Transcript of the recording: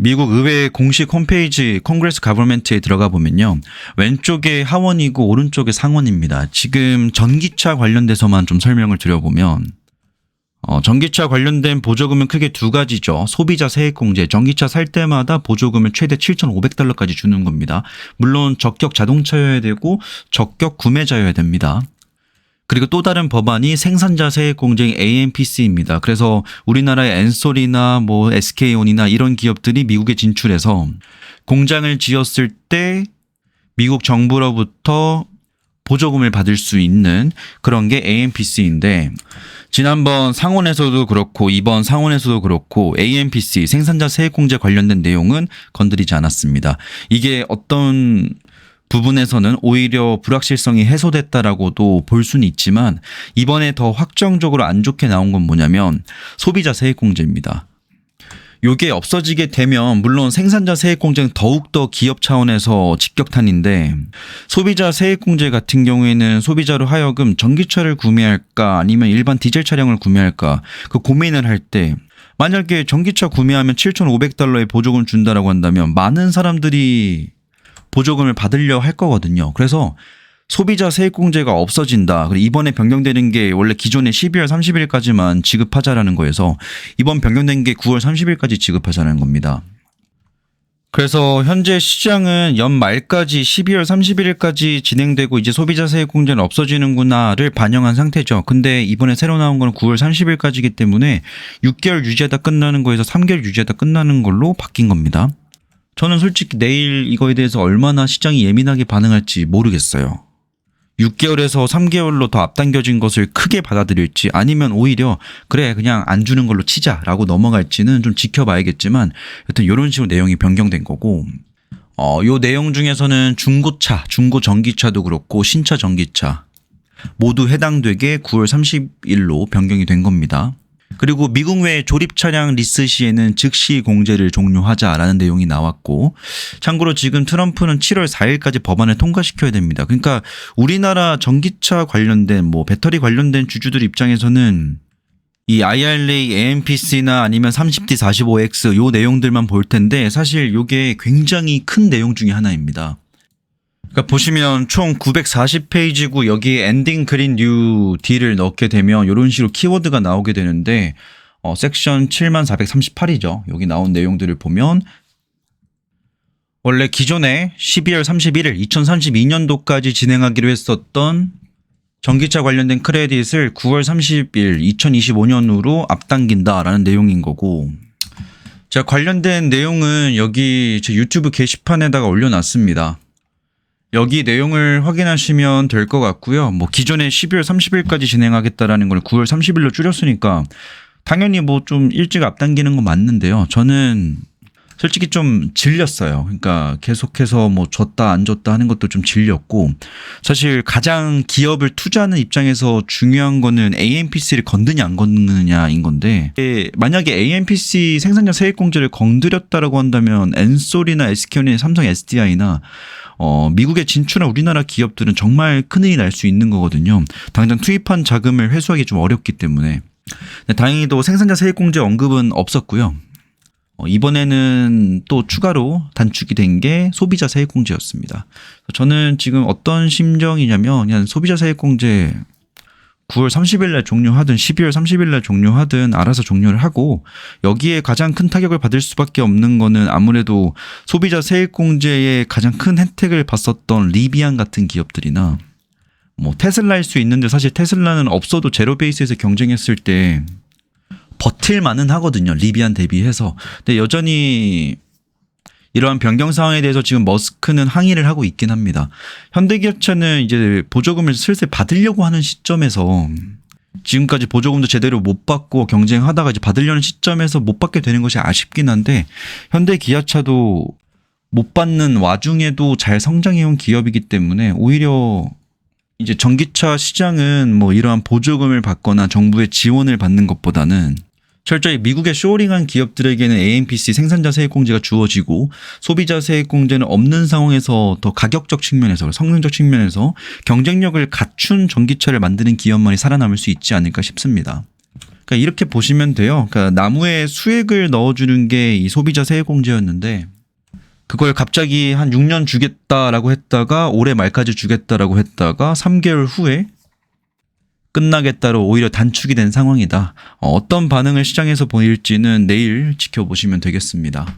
미국 의회 공식 홈페이지 콩그레스 가버먼트에 들어가 보면요. 왼쪽에 하원이고 오른쪽에 상원입니다. 지금 전기차 관련돼서만 좀 설명을 드려보면 어, 전기차 관련된 보조금은 크게 두 가지죠. 소비자 세액공제, 전기차 살 때마다 보조금을 최대 7,500달러까지 주는 겁니다. 물론 적격 자동차여야 되고 적격 구매자여야 됩니다. 그리고 또 다른 법안이 생산자 세액 공제인 AMPC입니다. 그래서 우리나라의 엔솔이나 뭐 SK온이나 이런 기업들이 미국에 진출해서 공장을 지었을 때 미국 정부로부터 보조금을 받을 수 있는 그런 게 AMPC인데 지난번 상원에서도 그렇고 이번 상원에서도 그렇고 AMPC 생산자 세액 공제 관련된 내용은 건드리지 않았습니다. 이게 어떤 부분에서는 오히려 불확실성이 해소됐다라고도 볼 수는 있지만 이번에 더 확정적으로 안 좋게 나온 건 뭐냐면 소비자 세액 공제입니다. 요게 없어지게 되면 물론 생산자 세액 공제는 더욱더 기업 차원에서 직격탄인데 소비자 세액 공제 같은 경우에는 소비자로 하여금 전기차를 구매할까 아니면 일반 디젤 차량을 구매할까 그 고민을 할 때 만약에 전기차 구매하면 7,500달러의 보조금 준다라고 한다면 많은 사람들이 보조금을 받으려 할 거거든요. 그래서 소비자 세액공제가 없어진다. 그리고 이번에 변경되는 게 원래 기존에 12월 30일까지만 지급하자라는 거여서 이번 변경된 게 9월 30일까지 지급하자는 겁니다. 그래서 현재 시장은 연말까지 12월 31일까지 진행되고 이제 소비자 세액 공제는 없어지는구나를 반영한 상태죠. 근데 이번에 새로 나온 거는 9월 30일까지이기 때문에 6개월 유지하다 끝나는 거에서 3개월 유지하다 끝나는 걸로 바뀐 겁니다. 저는 솔직히 내일 이거에 대해서 얼마나 시장이 예민하게 반응할지 모르겠어요. 6개월에서 3개월로 더 앞당겨진 것을 크게 받아들일지 아니면 오히려 그래 그냥 안 주는 걸로 치자라고 넘어갈지는 좀 지켜봐야겠지만 여튼 이런 식으로 내용이 변경된 거고 어, 요 내용 중에서는 중고차, 중고 전기차도 그렇고 신차 전기차 모두 해당되게 9월 30일로 변경이 된 겁니다. 그리고 미국 외 조립 차량 리스 시에는 즉시 공제를 종료하자라는 내용이 나왔고 참고로 지금 트럼프는 7월 4일까지 법안을 통과시켜야 됩니다. 그러니까 우리나라 전기차 관련된 뭐 배터리 관련된 주주들 입장에서는 이 IRA, AMPC나 아니면 30D 45X 요 내용들만 볼 텐데 사실 요게 굉장히 큰 내용 중에 하나입니다. 그러니까 보시면 총 940페이지고 여기에 엔딩 그린 뉴 D를 넣게 되면 이런 식으로 키워드가 나오게 되는데 어, 섹션 7438이죠. 여기 나온 내용들을 보면 원래 기존에 12월 31일 2032년도까지 진행하기로 했었던 전기차 관련된 크레딧을 9월 30일 2025년으로 앞당긴다라는 내용인 거고 자 관련된 내용은 여기 제 유튜브 게시판에다가 올려놨습니다. 여기 내용을 확인하시면 될 것 같고요. 뭐 기존에 12월 30일까지 진행하겠다라는 걸 9월 30일로 줄였으니까 당연히 뭐 좀 일찍 앞당기는 건 맞는데요. 저는 솔직히 좀 질렸어요. 그러니까 계속해서 뭐 줬다 안 줬다 하는 것도 좀 질렸고 사실 가장 기업을 투자하는 입장에서 중요한 거는 AMPC를 건드냐 안 건드느냐인 건데 만약에 AMPC 생산자 세액 공제를 건드렸다라고 한다면 엔솔이나 SK온이나 삼성 SDI나 어, 미국에 진출한 우리나라 기업들은 정말 큰일이 날 수 있는 거거든요. 당장 투입한 자금을 회수하기 좀 어렵기 때문에. 다행히도 생산자 세액공제 언급은 없었고요. 어, 이번에는 또 추가로 단축이 된 게 소비자 세액공제였습니다. 저는 지금 어떤 심정이냐면 그냥 소비자 세액공제 9월 30일 날 종료하든 12월 30일 날 종료하든 알아서 종료를 하고 여기에 가장 큰 타격을 받을 수밖에 없는 거는 아무래도 소비자 세액 공제에 가장 큰 혜택을 봤었던 리비안 같은 기업들이나 뭐 테슬라일 수 있는데 사실 테슬라는 없어도 제로 베이스에서 경쟁했을 때 버틸 만은 하거든요. 리비안 대비해서. 근데 여전히 이러한 변경 상황에 대해서 지금 머스크는 항의를 하고 있긴 합니다. 현대기아차는 이제 보조금을 슬슬 받으려고 하는 시점에서 지금까지 보조금도 제대로 못 받고 경쟁하다가 이제 받으려는 시점에서 못 받게 되는 것이 아쉽긴 한데 현대 기아차도 못 받는 와중에도 잘 성장해온 기업이기 때문에 오히려 이제 전기차 시장은 뭐 이러한 보조금을 받거나 정부의 지원을 받는 것보다는 철저히 미국의 쇼링한 기업들에게는 AMPC 생산자 세액 공제가 주어지고 소비자 세액 공제는 없는 상황에서 더 가격적 측면에서 성능적 측면에서 경쟁력을 갖춘 전기차를 만드는 기업만이 살아남을 수 있지 않을까 싶습니다. 그러니까 이렇게 보시면 돼요. 그러니까 나무에 수액을 넣어주는 게 이 소비자 세액공제였는데 그걸 갑자기 한 6년 주겠다라고 했다가 올해 말까지 주겠다라고 했다가 3개월 후에 끝나겠다로 오히려 단축이 된 상황이다. 어, 어떤 반응을 시장에서 보일지는 내일 지켜보시면 되겠습니다.